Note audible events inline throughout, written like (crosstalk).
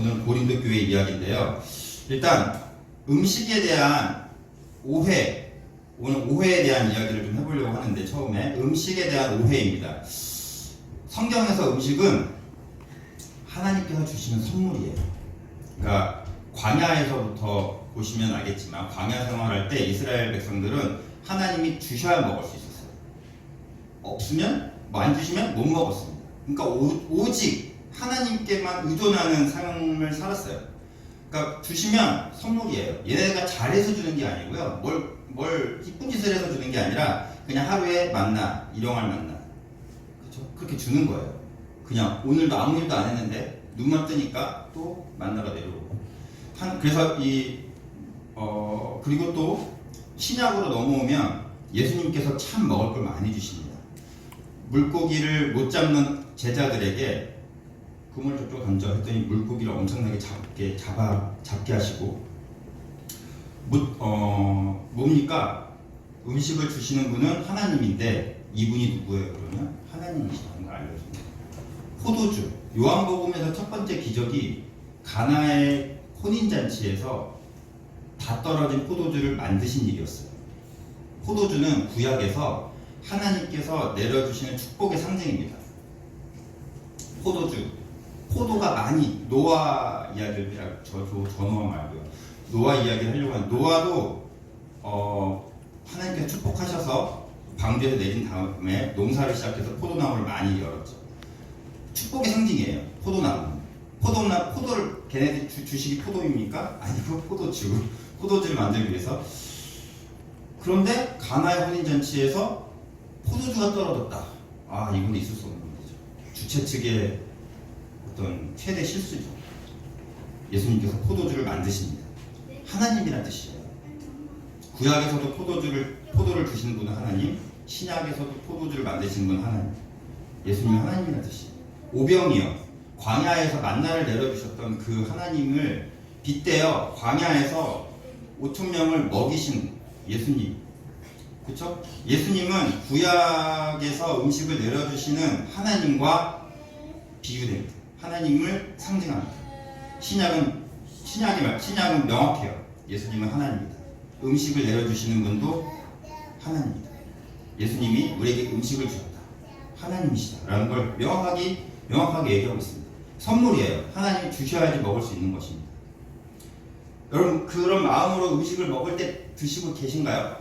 오늘 고린도 교회 이야기인데요. 일단 음식에 대한 오해, 오늘 오해에 대한 이야기를 좀 해보려고 하는데 처음에 음식에 대한 오해입니다. 성경에서 음식은 하나님께서 주시는 선물이에요. 그러니까 광야에서부터 보시면 알겠지만 광야 생활할 때 이스라엘 백성들은 하나님이 주셔야 먹을 수 있었어요. 없으면 뭐안 주시면 못 먹었습니다. 그러니까 오, 직 하나님께만 의존하는 삶을 살았어요. 그러니까 주시면 선물이에요. 얘네가 잘해서 주는 게 아니고요. 뭘, 뭘 이쁜 짓을 해서 주는 게 아니라 그냥 하루에 만나, 일용할 만나. 그렇죠? 그렇게 주는 거예요. 그냥 오늘도 아무 일도 안 했는데 눈만 뜨니까 또 만나가 내려오고. 한, 그래서 이, 어, 그리고 또 신약으로 넘어오면 예수님께서 참 먹을 걸 많이 주십니다. 물고기를 못 잡는 제자들에게 그물 저쪽 던져 했더니 물고기를 엄청나게 잡게 잡아 잡게 하시고 무, 어, 뭡니까 음식을 주시는 분은 하나님인데 이분이 누구예요 그러면 하나님이시다는 걸 알려줍니다. 포도주 요한복음에서 첫 번째 기적이 가나의 혼인 잔치에서 다 떨어진 포도주를 만드신 일이었어요. 포도주는 구약에서 하나님께서 내려주시는 축복의 상징입니다. 포도주, 포도가 많이 노아 이야기를 저, 저, 저 노아 말고요. 노아 이야기를 하려고 하는 노아도 어, 하나님께서 축복하셔서 방주에서 내린 다음에 농사를 시작해서 포도나무를 많이 열었죠. 축복의 상징이에요. 포도나무. 포도나 포도를 걔네들 주, 주식이 포도입니까? 아니고 포도주. 포도주를 만들기 위해서. 그런데 가나의 혼인 잔치에서 포도주가 떨어졌다. 아 이건 있을 수 없는 거죠. 주최 측의 어떤 최대 실수죠. 예수님께서 포도주를 만드십니다. 하나님이란 뜻이에요. 구약에서도 포도주를 포도를 주시는 분은 하나님, 신약에서도 포도주를 만드시는 분은 하나님. 예수님은 하나님이란 뜻이에요. 오병이요. 광야에서 만나를 내려주셨던 그 하나님을 빗대어 광야에서 5천 명을 먹이신 예수님. 그렇죠? 예수님은 구약에서 음식을 내려주시는 하나님과 비유됩니다. 하나님을 상징합니다. 신약은 신약이 말 신약은 명확해요. 예수님은 하나님입니다. 음식을 내려주시는 분도 하나님입니다. 예수님이 우리에게 음식을 주셨다. 하나님이시다라는 걸 명확하게 명확하게 얘기하고 있습니다. 선물이에요. 하나님이 주셔야지 먹을 수 있는 것입니다. 여러분 그런 마음으로 음식을 먹을 때 드시고 계신가요?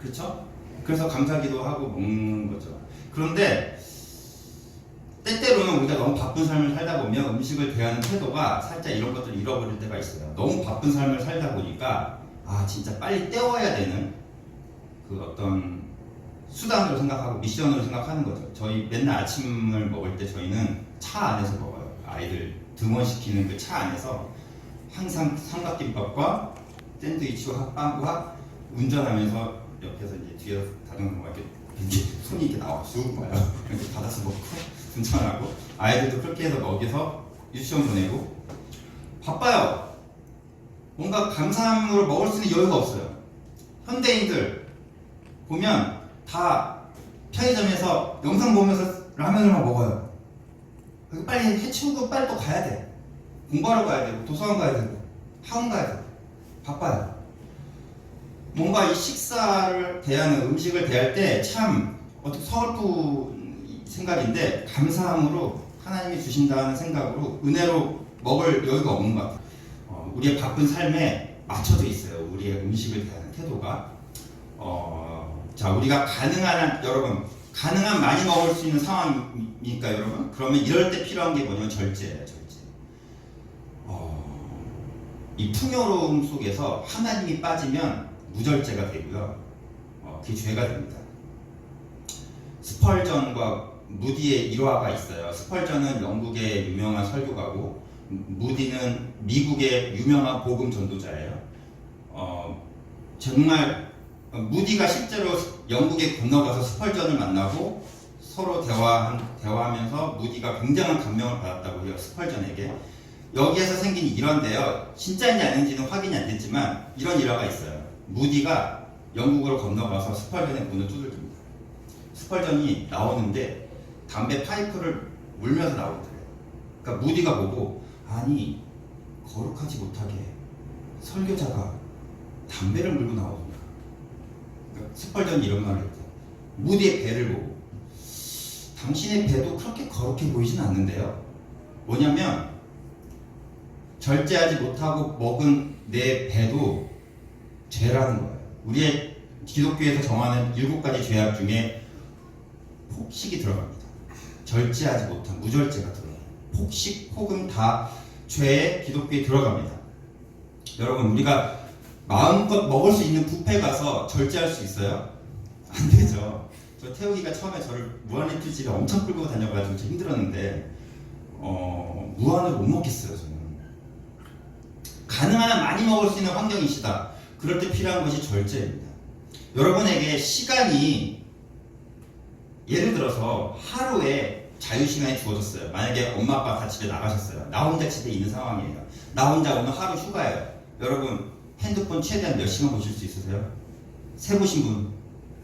그렇죠? 그래서 감사기도 하고 먹는 거죠. 그런데 때때로는 우리가 너무 바쁜 삶을 살다 보면 음식을 대하는 태도가 살짝 이런 것들을 잃어버릴 때가 있어요. 너무 바쁜 삶을 살다 보니까 아 진짜 빨리 때워야 되는 그 어떤 수단으로 생각하고 미션으로 생각하는 거죠. 저희 맨날 아침을 먹을 때 저희는 차 안에서 먹어요. 아이들 등원시키는 그 차 안에서 항상 삼각김밥과 샌드위치와 빵과 운전하면서 옆에서 이제 뒤에서 다정한 거 이렇게 손이 이렇게 나와 쑥 와요. 이렇게 받아서 먹고 운전하고 아이들도 그렇게 해서 먹여서 유치원 보내고 바빠요. 뭔가 감사함으로 먹을 수 있는 여유가 없어요. 현대인들 보면 다 편의점에서 영상 보면서 라면을 막 먹어요. 빨리 해치우고 빨리 또 가야 돼. 공부하러 가야 되고 도서관 가야 되고 학원 가야 되고 바빠요. 뭔가 이 식사를 대하는 음식을 대할 때 참 어떻게 서글픈 생각인데 감사함으로 하나님이 주신다는 생각으로 은혜로 먹을 여유가 없는 것 같아요. 어, 우리의 바쁜 삶에 맞춰져 있어요. 우리의 음식을 대하는 태도가. 어, 자, 우리가 가능한 한, 여러분 가능한 많이 먹을 수 있는 상황이니까 여러분 그러면 이럴 때 필요한 게 뭐냐면 절제예요. 절제. 어, 이 풍요로움 속에서 하나님이 빠지면 무절제가 되고요. 어, 그게 죄가 됩니다. 스펄전과 무디의 일화가 있어요. 스펄전은 영국의 유명한 설교가고 무디는 미국의 유명한 복음 전도자예요. 어, 정말 어, 무디가 실제로 영국에 건너가서 스펄전을 만나고 서로 대화한, 대화하면서 무디가 굉장한 감명을 받았다고 해요. 스펄전에게. 여기에서 생긴 일화인데요. 진짜인지 아닌지는 확인이 안 됐지만 이런 일화가 있어요. 무디가 영국으로 건너가서 스펄전의 문을 두들깁니다. 스펄전이 나오는데 담배 파이프를 물면서 나오더래요. 그러니까 무디가 보고 아니 거룩하지 못하게 설교자가 담배를 물고 나오구나. 그러니까 스펄전이 이런 말을 했대. 무디의 배를 보고 당신의 배도 그렇게 거룩해 보이진 않는데요. 뭐냐면 절제하지 못하고 먹은 내 배도 죄라는 거예요. 우리의 기독교에서 정하는 일곱 가지 죄악 중에 폭식이 들어갑니다. 절제하지 못한 무절제가 들어가요. 폭식, 폭은 다 죄에 기독교에 들어갑니다. 여러분 우리가 마음껏 먹을 수 있는 뷔페 가서 절제할 수 있어요? (laughs) 안 되죠. 저 태욱이가 처음에 저를 무한리필집에 엄청 끌고 다녀가지고 좀 힘들었는데 어, 무한을 못 먹겠어요 저는. 가능한 한 많이 먹을 수 있는 환경이시다. 그럴 때 필요한 것이 절제입니다. 여러분에게 시간이 예를 들어서 하루에 자유시간이 주어졌어요. 만약에 엄마 아빠 다 집에 나가셨어요. 나 혼자 집에 있는 상황이에요. 나 혼자 오늘 하루 휴가예요. 여러분 핸드폰 최대한 몇 시간 보실 수 있으세요? 세보신 분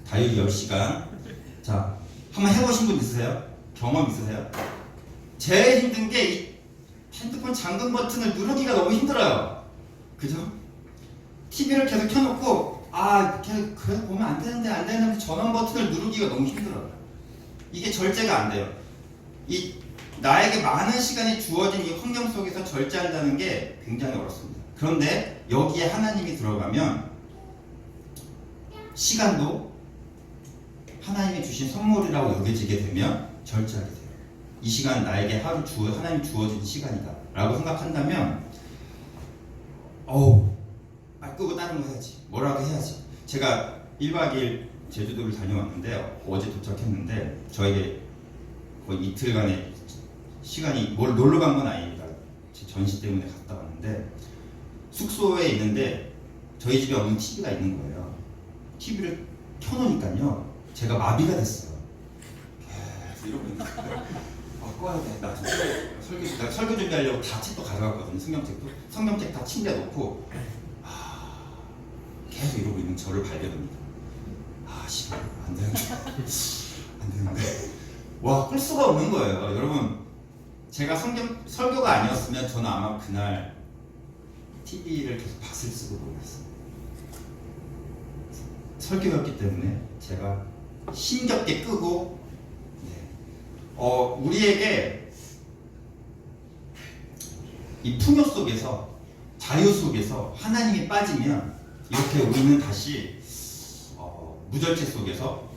다육이 10시간 자 한번 해보신 분 있으세요? 경험 있으세요? 제일 힘든 게이 핸드폰 잠금 버튼을 누르기가 너무 힘들어요. 그죠? TV를 계속 켜놓고 아 계속 그래 보면 안 되는데 안 되는데 전원 버튼을 누르기가 너무 힘들어요. 이게 절제가 안 돼요. 이 나에게 많은 시간이 주어진 이 환경 속에서 절제한다는 게 굉장히 어렵습니다. 그런데 여기에 하나님이 들어가면 시간도 하나님이 주신 선물이라고 여겨지게 되면 절제하게 돼요. 이 시간 나에게 하루 주어 하나님 주어진 시간이다라고 생각한다면 어우 말 끄고 다른 거 해야지 뭐라도 해야지 제가 1박 2일 제주도를 다녀왔는데 어제 도착했는데 저에게 거의 이틀간의 시간이 뭘 놀러 간 건 아닙니다 제 전시 때문에 갔다 왔는데 숙소에 있는데 저희 집에 없는 TV가 있는 거예요 TV를 켜놓으니까요 제가 마비가 됐어요 계속 이러고 있는 거예요 (laughs) 아 꺼야 돼. 나 지금 설교, 나 설교 준비하려고 다 책도 가져갔거든요. 성경책도. 성경책 다 침대에 놓고 아, 계속 이러고 있는 저를 발견합니다. 아, 씨발 안 되는데. 안 되는데. 와, 끌 수가 없는 거예요. 여러분, 제가 성경 설교가 아니었으면 저는 아마 그날 TV를 계속 봤을 수도 몰랐어요. 설교였기 때문에 제가 힘겹게 끄고 네. 어, 우리에게 이 풍요 속에서 자유 속에서 하나님이 빠지면 이렇게 우리는 다시 어, 무절제 속에서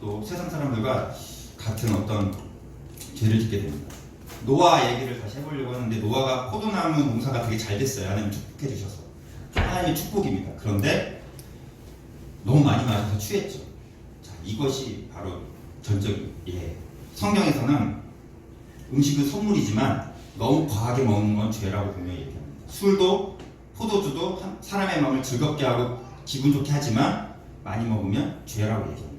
또 세상 사람들과 같은 어떤 죄를 짓게 됩니다. 노아 얘기를 다시 해보려고 하는데 노아가 포도나무 농사가 되게 잘 됐어요. 하나님 축복해 주셔서 하나님의 축복입니다. 그런데 너무 많이 마셔서 취했죠. 자, 이것이 바로 전적인 예. 성경에서는 음식은 선물이지만 너무 과하게 먹는 건 죄라고 분명히 얘기합니다. 술도 포도주도 한- 사람의 마음을 즐겁게 하고 기분 좋게 하지만 많이 먹으면 죄라고 얘기합니다.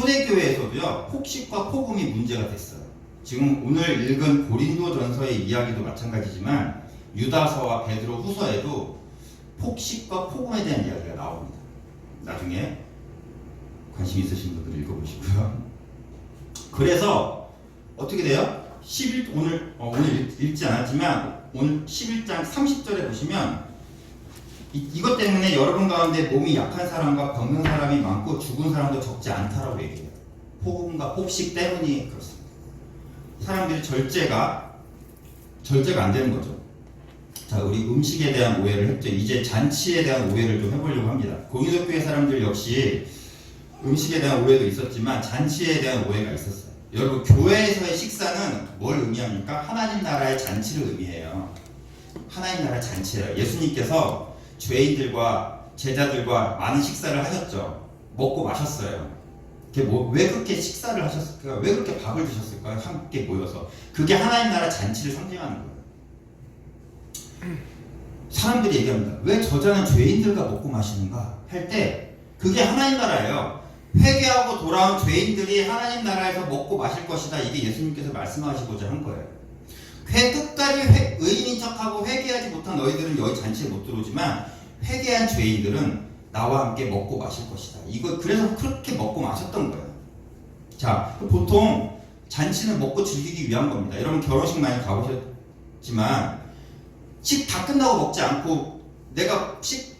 초대교회에서도요 폭식과 폭음이 문제가 됐어요. 지금 오늘 읽은 고린도전서의 이야기도 마찬가지지만 유다서와 베드로 후서에도 폭식과 폭음에 대한 이야기가 나옵니다. 나중에 관심 있으신 분들 읽어보시고요. (laughs) 그래서 어떻게 돼요? 11 오늘 어, 오늘 읽- 읽지 않았지만 오늘 11장 30절에 보시면 이, 이것 때문에 여러분 가운데 몸이 약한 사람과 병든 사람이 많고 죽은 사람도 적지 않다라고 얘기해요. 폭음과 폭식 때문이 그렇습니다. 사람들이 절제가 절제가 안 되는 거죠. 자, 우리 음식에 대한 오해를 했죠. 이제 잔치에 대한 오해를 좀 해보려고 합니다. 고기독교회 사람들 역시 음식에 대한 오해도 있었지만 잔치에 대한 오해가 있었어요. 여러분 교회에서의 식사는 뭘 의미합니까? 하나님 나라의 잔치를 의미해요. 하나님 나라의 잔치예요. 예수님께서 죄인들과 제자들과 많은 식사를 하셨죠. 먹고 마셨어요. 뭐, 왜 그렇게 식사를 하셨을까? 왜 그렇게 밥을 드셨을까? 함께 모여서. 그게 하나님 나라 잔치를 상징하는 거예요. 사람들이 얘기합니다. 왜 저자는 죄인들과 먹고 마시는가? 할 때 그게 하나님 나라예요. 회개하고 돌아온 죄인들이 하나님 나라에서 먹고 마실 것이다. 이게 예수님께서 말씀하시고자 한 거예요. 회 끝까지 회- 의인인 척하고 회개하지 못한 너희들은 여기 잔치에 못 들어오지만 회개한 죄인들은 나와 함께 먹고 마실 것이다. 이거 그래서 그렇게 먹고 마셨던 거예요. 자, 보통 잔치는 먹고 즐기기 위한 겁니다. 여러분 결혼식 많이 가보셨지만 식 다 끝나고 먹지 않고 내가 식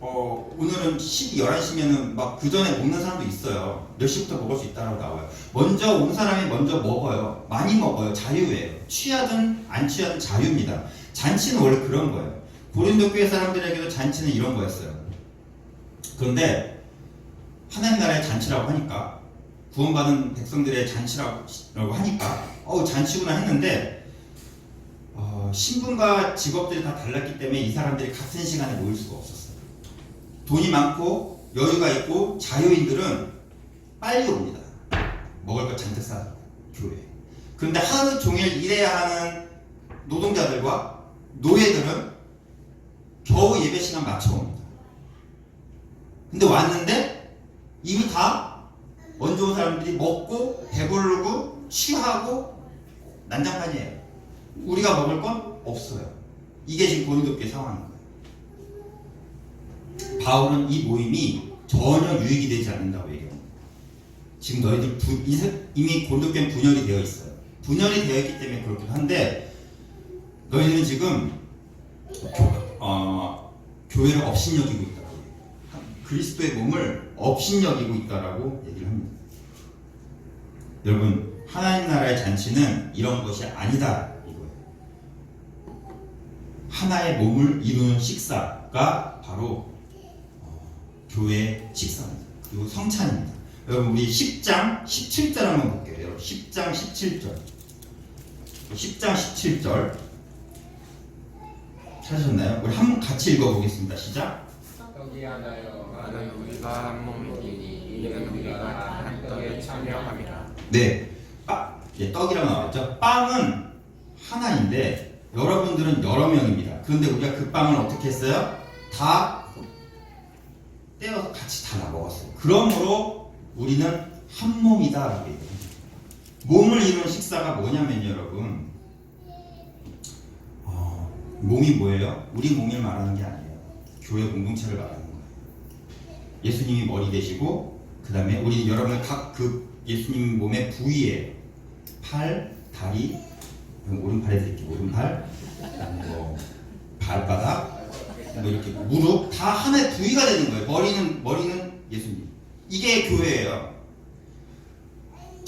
어, 오늘은 식 11시면은 막 그 전에 먹는 사람도 있어요. 몇 시부터 먹을 수 있다라고 나와요. 먼저 온 사람이 먼저 먹어요. 많이 먹어요. 자유예요. 취하든 안 취하든 자유입니다. 잔치는 원래 그런 거예요. 고린도 교회 사람들에게도 잔치는 이런 거였어요. 그런데 하나님 나라의 잔치라고 하니까 구원받은 백성들의 잔치라고 하니까 어우 잔치구나 했는데 어, 신분과 직업들이 다 달랐기 때문에 이 사람들이 같은 시간에 모일 수가 없었어요. 돈이 많고 여유가 있고 자유인들은 빨리 옵니다. 먹을 거 잔뜩 싸서 교회. 그런데 하루 종일 일해야 하는 노동자들과 노예들은 겨우 예배 시간 맞춰 옵니다. 근데 왔는데 이미 다 먼저 온 사람들이 먹고 배부르고 취하고 난장판이에요. 우리가 먹을 건 없어요. 이게 지금 고린도 교회 상황인 거예요. 바울은 이 모임이 전혀 유익이 되지 않는다고 얘기합니다. 지금 너희들 부- 이미 고린도 교회 분열이 되어 있어요. 분열이 되어 있기 때문에 그렇긴 한데 너희들은 지금 교, 어, 교회를 업신여기고 해요. 그리스도의 몸을 업신여기고 있다라고 얘기를 합니다. 여러분 하나님 나라의 잔치는 이런 것이 아니다 이거예요. 하나의 몸을 이루는 식사가 바로 어, 교회 식사입니다. 그리고 성찬입니다. 여러분 우리 10장 17절 한번 볼게요. 여러분 10장 17절 10장 17절 찾으셨나요? 우리 한번 같이 읽어보겠습니다. 시작. 떡이 하나여 나는 우리가 한 몸이니 이는 우리가 한 떡에 참여함이라 네, 빵, 예, 떡이라고 나왔죠. 빵은 하나인데 여러분들은 여러 명입니다. 그런데 우리가 그 빵을 어떻게 했어요? 다 떼어서 같이 다 먹었어요. 그러므로 우리는 한 몸이다라고 얘기해요. 몸을 이루는 식사가 뭐냐면요, 여러분. 어, 몸이 뭐예요? 우리 몸을 말하는 게 아니에요. 교회 공동체를 말하는 거예요. 예수님이 머리 되시고 그 다음에 우리 여러분 각그 예수님 몸의 부위에 팔, 다리, 오른팔에 드릴게요. 오른팔, 뭐 발바닥, 뭐 이렇게 무릎 다 하나의 부위가 되는 거예요. 머리는 머리는 예수님. 이게 교회예요.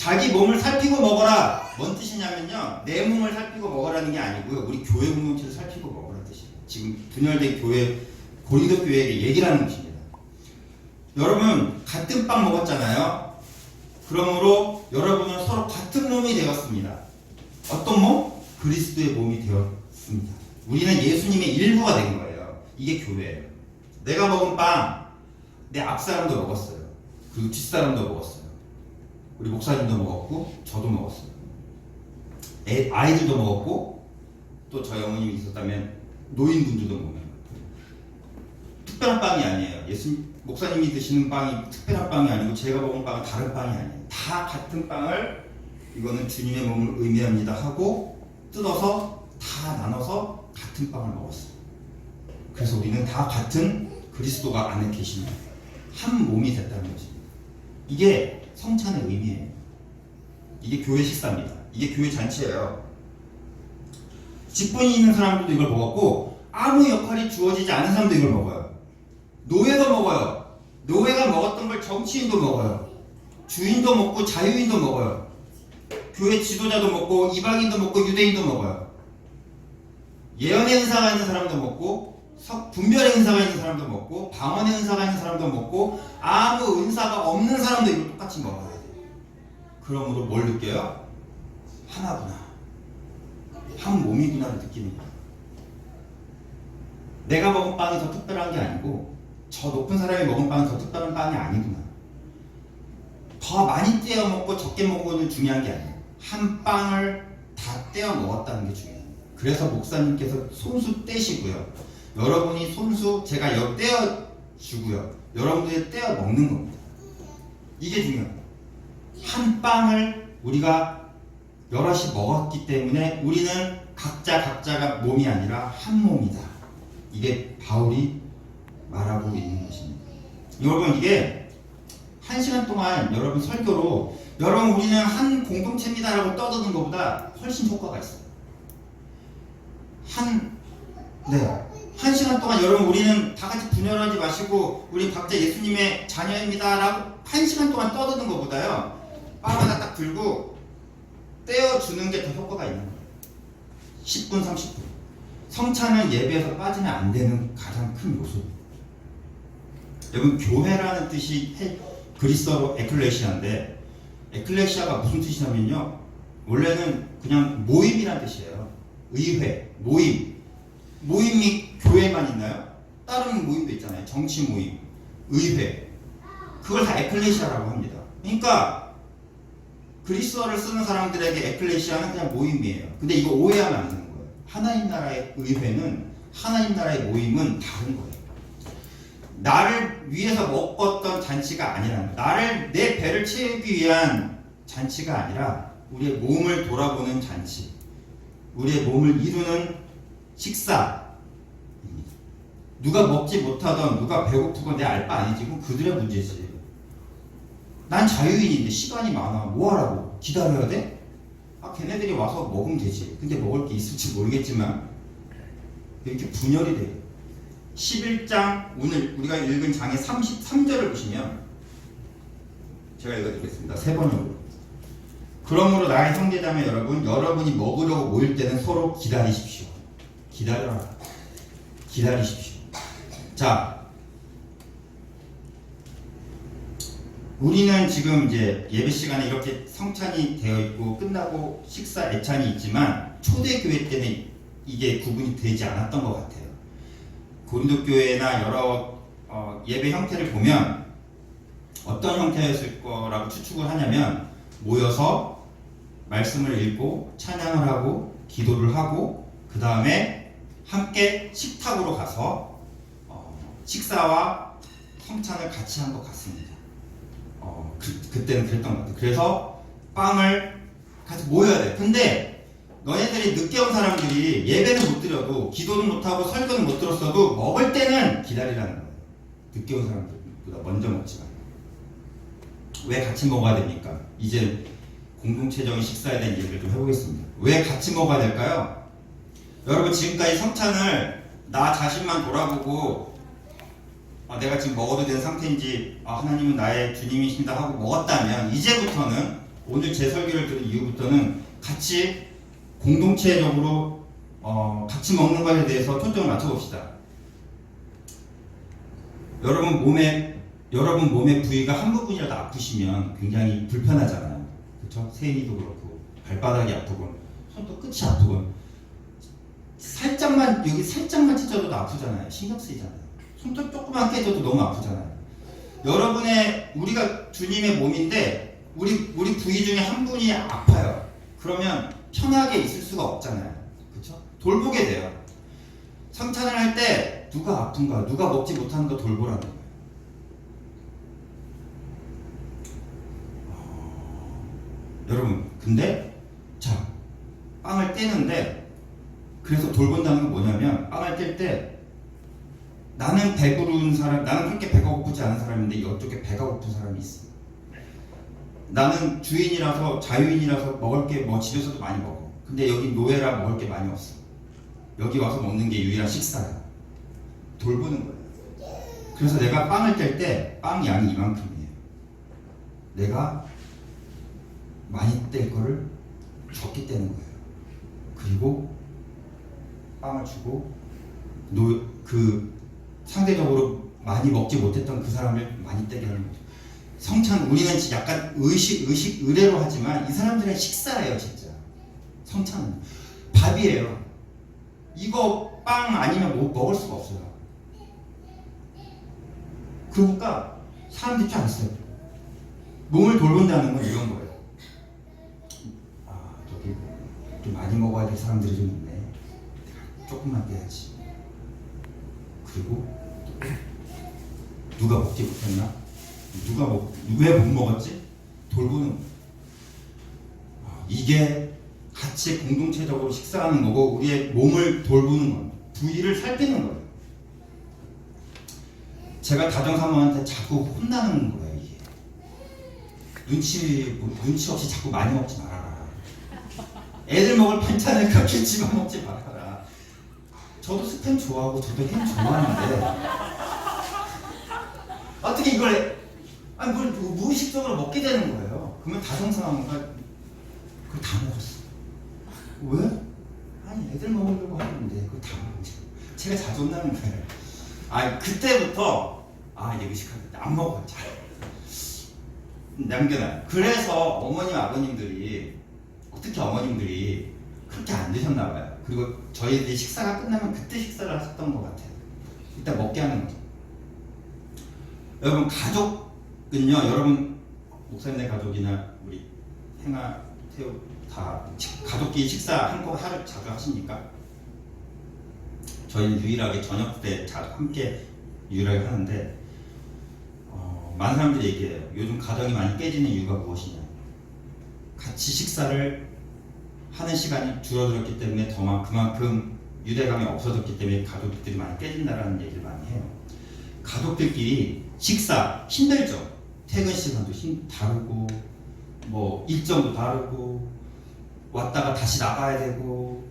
자기 몸을 살피고 먹어라. 뭔 뜻이냐면요. 내 몸을 살피고 먹으라는 게 아니고요. 우리 교회 공동체를 살피고 먹으라는 뜻이에요. 지금 분열된 교회 고린도 교회에게 얘기를 하는 것입니다. 여러분 같은 빵 먹었잖아요. 그러므로 여러분은 서로 같은 몸이 되었습니다. 어떤 몸? 그리스도의 몸이 되었습니다. 우리는 예수님의 일부가 된 거예요. 이게 교회예요. 내가 먹은 빵, 내 앞사람도 먹었어요. 그리고 뒷사람도 먹었어요. 우리 목사님도 먹었고, 저도 먹었어요. 애, 아이들도 먹었고, 또 저희 어머님이 있었다면 노인분들도 먹는 특별한 빵이 아니에요. 예수 목사님이 드시는 빵이 특별한 빵이 아니고 제가 먹은 빵은 다른 빵이 아니에요. 다 같은 빵을 이거는 주님의 몸을 의미합니다 하고 뜯어서 다 나눠서 같은 빵을 먹었어요. 그래서 우리는 다 같은 그리스도가 안에 계시는 한 몸이 됐다는 것입니다. 이게 성찬의 의미예요. 이게 교회 식사입니다. 이게 교회 잔치예요. 직분이 있는 사람들도 이걸 먹었고 아무 역할이 주어지지 않은 사람도 이걸 먹어요. 노예도 먹어요. 노예가 먹었던 걸 정치인도 먹어요. 주인도 먹고 자유인도 먹어요. 교회 지도자도 먹고 이방인도 먹고 유대인도 먹어요. 예언의 은사가 있는 사람도 먹고 석- 분별의 은사가 있는 사람도 먹고 방언의 은사가 있는 사람도 먹고 아무 은사가 없는 사람도 이걸 똑같이 먹어야 돼요. 그러므로 뭘 느껴요? 하나구나. 한 몸이구나를 느끼는 거예요. 내가 먹은 빵이 더 특별한 게 아니고 저 높은 사람이 먹은 빵이 더 특별한 빵이 아니구나. 더 많이 떼어 먹고 적게 먹고는 중요한 게 아니에요. 한 빵을 다 떼어 먹었다는 게 중요해요. 그래서 목사님께서 손수 떼시고요. 여러분이 손수 제가 여 떼어 주고요. 여러분들이 떼어 먹는 겁니다. 이게 중요해요. 한 빵을 우리가 여럿이 먹었기 때문에 우리는 각자 각자가 몸이 아니라 한 몸이다. 이게 바울이 말하고 있는 것입니다. 여러분 이게 한 시간 동안 여러분 설교로 여러분 우리는 한 공동체입니다라고 떠드는 것보다 훨씬 효과가 있어요. 한 네. 한 시간 동안 여러분 우리는 다 같이 분열하지 마시고 우리 각자 예수님의 자녀입니다라고 한 시간 동안 떠드는 것보다요. 빵 하나 딱 들고 떼어주는 게 더 효과가 있는 거예요. 10분, 30분. 성찬은 예배에서 빠지면 안 되는 가장 큰 요소. 여러분 교회라는 뜻이 헬- 그리스어로 에클레시아인데 에클레시아가 무슨 뜻이냐면요. 원래는 그냥 모임이라는 뜻이에요. 의회, 모임. 모임이 교회만 있나요? 다른 모임도 있잖아요. 정치 모임, 의회. 그걸 다 에클레시아라고 합니다. 그러니까 그리스어를 쓰는 사람들에게 에클레시아는 그냥 모임이에요. 근데 이거 오해하면 안 되는 거예요. 하나님 나라의 의회는 하나님 나라의 모임은 다른 거예요. 나를 위해서 먹었던 잔치가 거예요. 나를 내 배를 채우기 위한 잔치가 아니라 우리의 몸을 돌아보는 잔치. 우리의 몸을 이루는 식사. 누가 먹지 못하던 누가 배고프건 내 알 바 아니지. 그건 그들의 문제지. 난 자유인인데 시간이 많아. 뭐 하라고? 기다려야 돼? 아, 걔네들이 와서 먹으면 되지. 근데 먹을 게 있을지 모르겠지만 이렇게 분열이 돼요. 11장 오늘 우리가 읽은 장의 33절을 보시면 제가 읽어드리겠습니다. 세 번역으로. 그러므로 나의 형제자매 여러분, 여러분이 먹으려고 모일 때는 서로 기다리십시오. 기다려라. 기다리십시오. 자, 우리는 지금 이제 예배 시간에 이렇게 성찬이 되어 있고 끝나고 식사 애찬이 있지만 초대교회 때는 이게 구분이 되지 않았던 것 같아요. 고린도 교회나 여러 어, 예배 형태를 보면 어떤 형태였을 거라고 추측을 하냐면 모여서 말씀을 읽고 찬양을 하고 기도를 하고 그 다음에 함께 식탁으로 가서 어, 식사와 성찬을 같이 한 것 같습니다. 어, 그, 그때는 그랬던 것 같아요. 그래서 빵을 같이 모여야 돼. 근데 너네들이 늦게 온 사람들이 예배는 못 드려도 기도는 못하고 설교는 못 들었어도 먹을 때는 기다리라는 거예요. 늦게 온 사람들보다 먼저 먹지 말고. 왜 같이 먹어야 됩니까? 이제 공동체적인 식사에 대한 얘기를 좀 해보겠습니다. 왜 같이 먹어야 될까요? 여러분 지금까지 성찬을 나 자신만 돌아보고 아, 내가 지금 먹어도 되는 상태인지 아, 하나님은 나의 주님이십니다 하고 먹었다면 이제부터는 오늘 제 설교를 들은 이후부터는 같이 공동체적으로 어, 같이 먹는 것에 대해서 초점을 맞춰봅시다. 여러분 몸에 여러분 몸의 부위가 한 부분이라도 아프시면 굉장히 불편하잖아요. 그렇죠? 세인이도 그렇고 발바닥이 아프건 손도 끝이 아프건 살짝만 여기 살짝만 찢어도 아프잖아요. 신경 쓰이잖아요. 손톱 조그만 깨져도 너무 아프잖아요. 여러분의 우리가 주님의 몸인데 우리 우리 부위 중에 한 분이 아파요. 그러면 편하게 있을 수가 없잖아요. 그렇죠? 돌보게 돼요. 성찬을 할 때 누가 아픈가, 누가 먹지 못하는 거 돌보라는 거예요. 어, 여러분, 근데 자 빵을 떼는데 그래서 돌본다는 건 뭐냐면 빵을 뗄때 나는 배부른 사람, 나는 그렇게 배가 고프지 않은 사람인데 이쪽에 배가 고픈 사람이 있어. 나는 주인이라서 자유인이라서 먹을 게 뭐 집에서도 많이 먹어. 근데 여기 노예라 먹을 게 많이 없어. 여기 와서 먹는 게 유일한 식사야. 돌보는 거야. 그래서 내가 빵을 뗄 때 빵 양이 이만큼이에요. 내가 많이 뗄 거를 적게 떼는 거예요. 그리고 빵을 주고 노, 그 상대적으로 많이 먹지 못했던 그 사람을 많이 하는 거죠. 성찬 우리는 약간 의식 의식 의례로 하지만 이 사람들은 식사예요 진짜. 성찬은 밥이에요. 이거 빵 아니면 못 먹을 수가 없어요. 그러니까 사람들이 좀 아세요. 몸을 돌본다는 건 이런 거예요. 아 저기 좀 많이 먹어야 될 사람들이 좀 있네. 조금만 떼야지. 그리고 누가 먹지 못했나? 누가 먹, 왜못 먹었지? 돌보는 거예요. 아, 이게 같이 공동체적으로 식사하는 거고 우리의 몸을 돌보는 겁니다. 부위를 살피는 거예요. 제가 다정사모한테 자꾸 혼나는 거예요 이게. 눈치 눈치 없이 자꾸 많이 먹지 말아라. 애들 먹을 반찬을 그렇게 집어 먹지 말아라. 저도 스팸 좋아하고 저도 햄 좋아하는데 어떻게 이걸 아니 뭘 무- 무의식적으로 먹게 되는 거예요. 그러면 다정상한가 그걸 다 먹었어. 왜? 아니 애들 먹으려고 하는데 그걸 다 먹었어. 제가 자주 혼나는 거예요. 아 그때부터 아 이제 의식하겠다 안 먹어 잘 남겨놔. 그래서 어머님 아버님들이 특히 어머님들이 그렇게 안 드셨나 봐요. 그리고 저희들이 식사가 끝나면 그때 식사를 하셨던 것 같아요. 일단 먹게 하는 거죠. 여러분 가족은요. 여러분 목사님네 가족이나 우리 행아 태우 다 식- 가족끼리 식사 한꺼 하루 자주 하십니까? 저희는 유일하게 저녁 때 자주 함께 유일하게 하는데 어, 많은 사람들이 얘기해요. 요즘 가정이 많이 깨지는 이유가 무엇이냐? 같이 식사를 하는 시간이 줄어들었기 때문에 더만 그만큼 유대감이 없어졌기 때문에 가족들이 많이 깨진다라는 얘기를 많이 해요. 가족들끼리 식사 힘들죠. 퇴근 시간도 힘 다르고 뭐 일정도 다르고 왔다가 다시 나가야 되고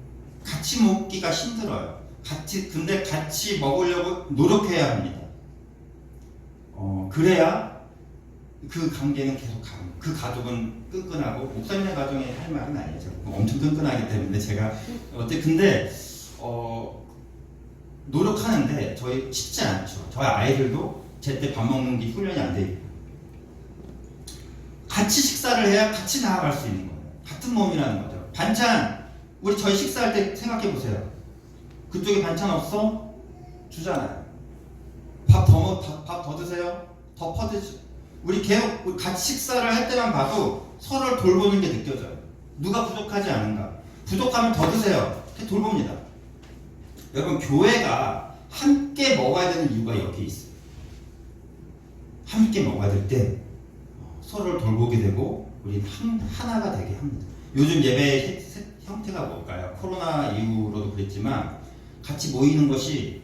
같이 먹기가 힘들어요. 같이 근데 같이 먹으려고 노력해야 합니다. 어 그래야 그 관계는 계속 가는 그 가족은 끈끈하고 목사님의 가정에 할 말은. 제가 엄청 끈끈하기 때문에 제가 어때 근데 어 노력하는데 저희 쉽지 않죠. 저희 아이들도 제때 밥 먹는 게 훈련이 안 돼 있고 같이 식사를 해야 같이 나아갈 수 있는 거예요. 같은 몸이라는 거죠. 반찬 우리 저희 식사할 때 생각해 보세요. 그쪽에 반찬 없어? 주잖아요. 밥더 더 드세요. 더 퍼드시. 우리 같이 식사를 할 때만 봐도 서로를 돌보는 게 느껴져요. 누가 부족하지 않은가? 부족하면 더 드세요. 이렇게 돌봅니다. 여러분 교회가 함께 먹어야 되는 이유가 여기 있어요. 함께 먹어야 될 때 서로를 돌보게 되고 우리 한, 하나가 되게 합니다. 요즘 세- 형태가 뭘까요? 코로나 이후로도 그랬지만 같이 모이는 것이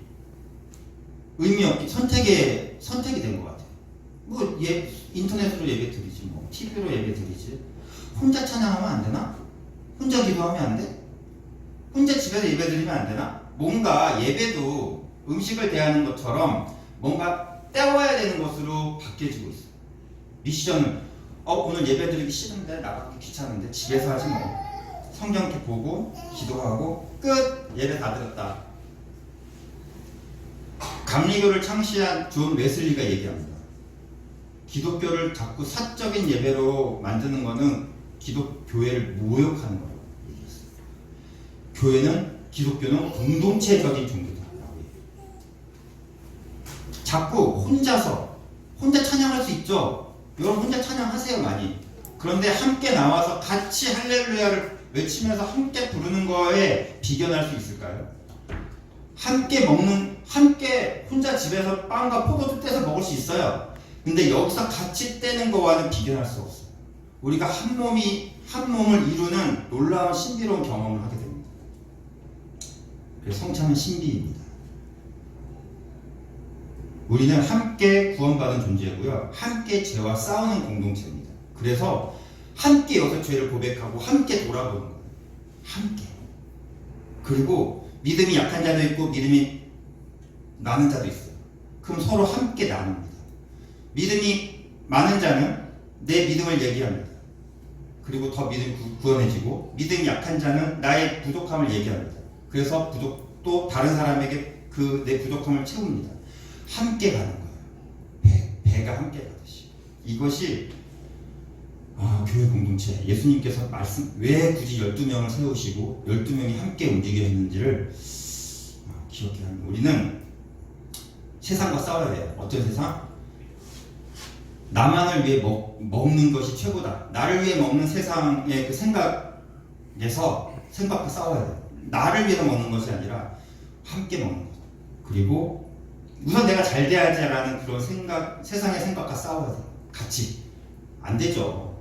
의미 없게 선택의 선택이 된 것 같아요. 뭐 예, 인터넷으로 예배 드리지 뭐 TV로 예배 드리지 혼자 찬양하면 안 되나? 혼자 기도하면 안 돼? 혼자 집에서 예배 드리면 안 되나? 뭔가 예배도 음식을 대하는 것처럼 뭔가 때워야 되는 것으로 바뀌어지고 있어요. 미션을 어 오늘 예배 드리기 싫은데 나가기 귀찮은데 집에서 하지 뭐 성경 이렇게 보고 기도하고 끝 예배 다 드렸다. 감리교를 창시한 존 웨슬리가 얘기합니다. 기독교를 자꾸 사적인 예배로 만드는 것은 기독교회를 모욕하는 거라고 얘기했어요. 교회는 기독교는 공동체적인 종교다. 자꾸 혼자서 혼자 찬양할 수 있죠. 여러분 혼자 찬양하세요 많이. 그런데 함께 나와서 같이 할렐루야를 외치면서 함께 부르는 거에 비견할 수 있을까요? 함께 먹는 함께 혼자 집에서 빵과 포도주 떼서 먹을 수 있어요. 근데 여기서 같이 떼는 거와는 비교할 수 없어요. 우리가 한 몸이 한 몸을 이루는 놀라운 신비로운 경험을 하게 됩니다. 그래서 성찬은 신비입니다. 우리는 함께 구원받은 존재고요. 함께 죄와 싸우는 공동체입니다. 그래서 함께 여기서 죄를 고백하고 함께 돌아보는 거예요. 함께. 그리고 믿음이 약한 자도 있고 믿음이 많은 자도 있어요. 그럼 서로 함께 나눕니다. 믿음이 많은 자는 내 믿음을 얘기합니다. 그리고 더 믿음이 구- 구원해지고 믿음이 약한 자는 나의 부족함을 얘기합니다. 그래서 부족 또 다른 사람에게 그 내 부족함을 채웁니다. 함께 가는 거예요. 배, 배가 함께 가듯이. 이것이 아, 교회 공동체 예수님께서 말씀 왜 굳이 12명을 세우시고 12명이 함께 움직여 했는지를 아, 기억해야 합니다. 우리는 세상과 싸워야 돼요. 어떤 세상? 나만을 위해 먹, 먹는 것이 최고다. 나를 위해 먹는 세상의 그 생각에서 생각과 싸워야 돼요. 나를 위해서 먹는 것이 아니라 함께 먹는 것. 그리고 우선 내가 잘 돼야지라는 그런 생각, 세상의 생각과 싸워야 돼요. 같이. 안 되죠.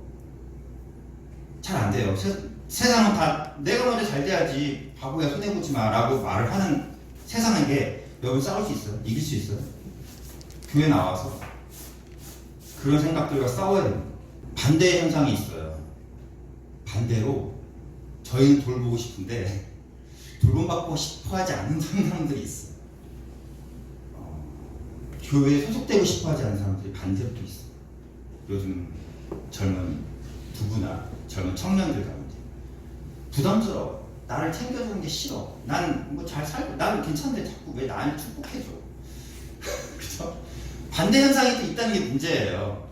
잘 안 돼요. 세, 세상은 다 내가 먼저 잘 돼야지 바보야 손해보지 마라고 말을 하는 세상에게 여러분 싸울 수 있어요? 이길 수 있어요? 교회 나와서 그런 생각들과 싸워야 됩니다. 반대 현상이 있어요. 반대로 저희는 돌보고 싶은데 돌봄받고 싶어 하지 않는 사람들이 (laughs) 있어요. 어, 교회에 소속되고 싶어 하지 않는 사람들이 반대로 또 있어요. 요즘 젊은 부부나 젊은 청년들 가운데 부담스러워. 나를 챙겨주는 게 싫어. 난 뭐 잘 살고 나는 괜찮은데 자꾸 왜 나를 축복해줘? 반대 현상이 또 있다는 게 문제예요.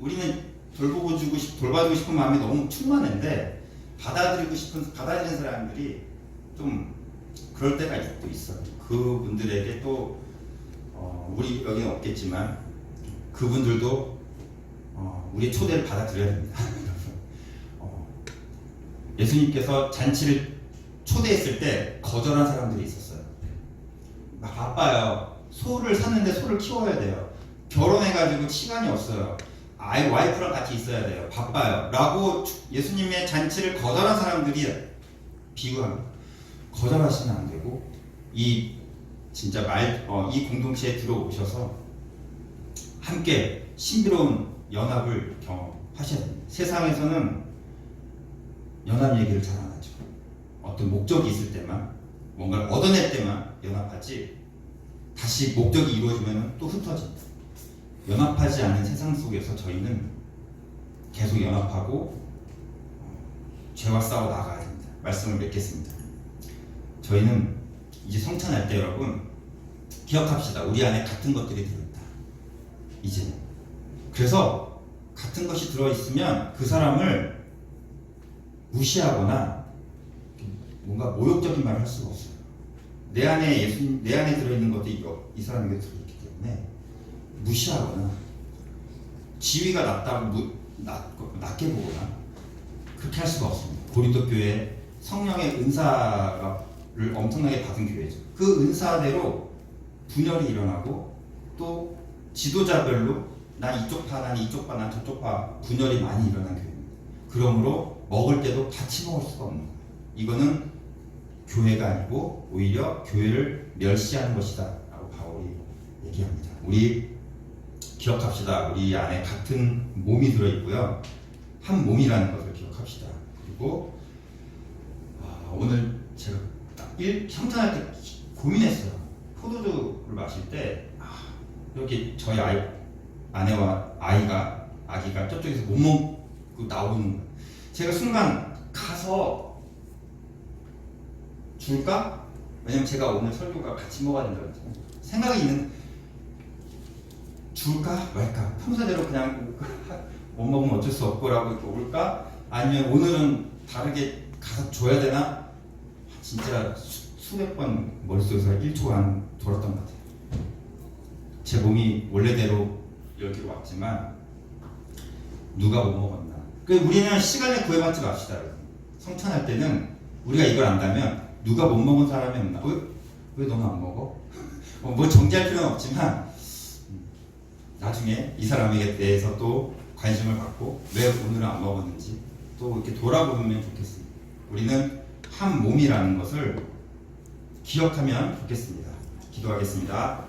우리는 돌보고 주고 싶, 돌봐주고 싶은 마음이 너무 충만한데 받아들이고 싶은 받아들이는 사람들이 좀 그럴 때가 또 있어요. 그분들에게 또 어, 우리 여기는 없겠지만 그분들도 어, 우리의 초대를 받아들여야 됩니다. (laughs) 어, 예수님께서 잔치를 초대했을 때 거절한 사람들이 있었어요. 막 바빠요. 소를 샀는데 소를 키워야 돼요. 결혼해가지고 시간이 없어요. 아이 와이프랑 같이 있어야 돼요. 바빠요. 라고 예수님의 잔치를 거절한 사람들이 비유합니다. 거절하시면 안 되고 이 진짜 말, 어, 이 공동체에 들어오셔서 함께 신비로운 연합을 경험하셔야 됩니다. 세상에서는 연합 얘기를 잘 안 하죠. 어떤 목적이 있을 때만 뭔가를 얻어낼 때만 연합하지 다시 목적이 이루어지면 또 흩어진다. 연합하지 않은 세상 속에서 저희는 계속 연합하고 어, 죄와 싸워 나가야 됩니다. 말씀을 맺겠습니다. 저희는 이제 성찬할 때 여러분 기억합시다. 우리 안에 같은 것들이 들어있다. 이제는. 그래서 같은 것이 들어있으면 그 사람을 무시하거나 뭔가 모욕적인 말을 할 수가 없어요. 내 안에 예수 내 안에 들어있는 것들이 이- 이 사람에게 들어있기 때문에 무시하거나 지위가 낮다고 무, 낮, 낮게 보거나 그렇게 할 수가 없습니다. 고린도 교회 성령의 은사를 엄청나게 받은 교회죠. 그 은사대로 분열이 일어나고 또 지도자별로 난 이쪽 파, 난 이쪽 파, 난 저쪽 파 분열이 많이 일어난 교회입니다. 그러므로 먹을 때도 같이 먹을 수가 없는 거예요. 이거는 교회가 아니고 오히려 교회를 멸시하는 것이다 라고 바울이 얘기합니다. 우리 기억합시다. 우리 안에 같은 몸이 들어 있고요. 한 몸이라는 것을 기억합시다. 그리고 아, 오늘 제가 딱 일, 성탄할 때 고민했어요. 포도주를 마실 때 아, 여기 저희 아이 아내와 아이가 아기가 저쪽에서 못 먹고 나오는 거예요. 제가 순간 가서 줄까? 왜냐면 제가 오늘 설교가 같이 먹어야 된다고. 생각이 있는 줄까 말까? 평소대로 그냥 (laughs) 못 먹으면 어쩔 수 없고라고 이렇게 올까? 아니면 오늘은 다르게 가서 줘야 되나? 진짜 수, 수백 번 머릿속에서 1초간 돌았던 것 같아요. 제 몸이 원래대로 여기로 왔지만 누가 못 먹었나? 그 우리는 시간을 구애받지 맙시다. 성찬할 때는 우리가 이걸 안다면 누가 못 먹은 사람이 없나? 왜, 왜 너는 안 먹어? (laughs) 어, 뭐 정지할 필요는 없지만 나중에 이 사람에게 대해서 또 관심을 갖고 왜 오늘은 안 먹었는지 또 이렇게 돌아보면 좋겠습니다. 우리는 한 몸이라는 것을 기억하면 좋겠습니다. 기도하겠습니다.